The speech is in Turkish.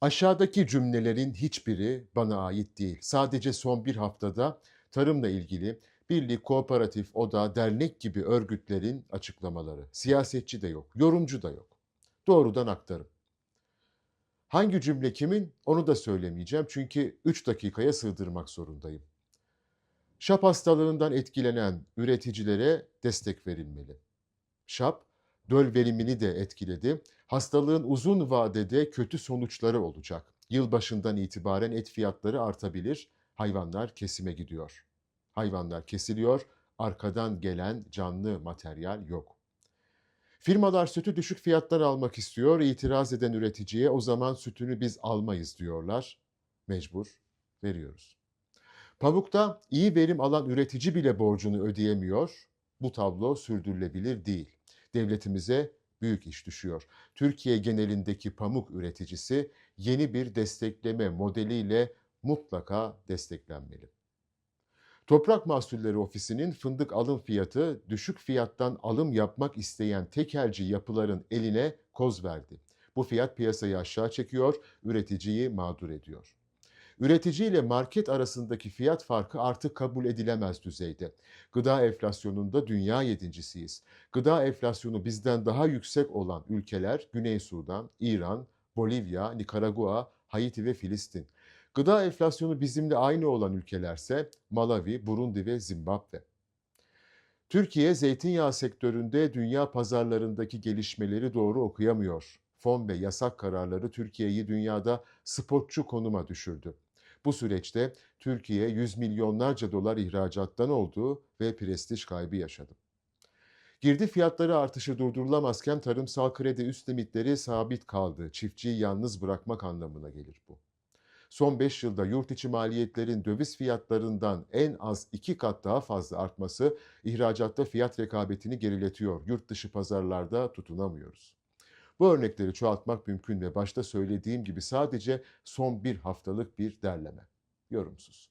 Aşağıdaki cümlelerin hiçbiri bana ait değil. Sadece son bir haftada tarımla ilgili birlik, kooperatif, oda, dernek gibi örgütlerin açıklamaları. Siyasetçi de yok, yorumcu da yok. Doğrudan aktarım. Hangi cümle kimin onu da söylemeyeceğim çünkü 3 dakikaya sığdırmak zorundayım. Şap hastalığından etkilenen üreticilere destek verilmeli. Şap, döl verimini de etkiledi. Hastalığın uzun vadede kötü sonuçları olacak. Yılbaşından itibaren et fiyatları artabilir. Hayvanlar kesime gidiyor. Hayvanlar kesiliyor. Arkadan gelen canlı materyal yok. Firmalar sütü düşük fiyattan almak istiyor. İtiraz eden üreticiye o zaman sütünü biz almayız diyorlar. Mecbur veriyoruz. Pamukta iyi verim alan üretici bile borcunu ödeyemiyor. Bu tablo sürdürülebilir değil. Devletimize büyük iş düşüyor. Türkiye genelindeki pamuk üreticisi yeni bir destekleme modeliyle mutlaka desteklenmeli. Toprak Mahsulleri Ofisi'nin fındık alım fiyatı düşük fiyattan alım yapmak isteyen tekelci yapıların eline koz verdi. Bu fiyat piyasayı aşağı çekiyor, üreticiyi mağdur ediyor. Üretici ile market arasındaki fiyat farkı artık kabul edilemez düzeyde. Gıda enflasyonunda dünya yedincisiyiz. Gıda enflasyonu bizden daha yüksek olan ülkeler Güney Sudan, İran, Bolivya, Nikaragua, Haiti ve Filistin. Gıda enflasyonu bizimle aynı olan ülkelerse Malawi, Burundi ve Zimbabwe. Türkiye zeytinyağı sektöründe dünya pazarlarındaki gelişmeleri doğru okuyamıyor. Fon ve yasak kararları Türkiye'yi dünyada spotçu konuma düşürdü. Bu süreçte Türkiye yüz milyonlarca dolar ihracattan oldu ve prestij kaybı yaşadı. Girdi fiyatları artışı durdurulamazken tarımsal kredi üst limitleri sabit kaldı. Çiftçiyi yalnız bırakmak anlamına gelir bu. Son 5 yılda yurt içi maliyetlerin döviz fiyatlarından en az 2 kat daha fazla artması ihracatta fiyat rekabetini geriletiyor. Yurt dışı pazarlarda tutunamıyoruz. Bu örnekleri çoğaltmak mümkün ve başta söylediğim gibi sadece son bir haftalık bir derleme. Yorumsuz.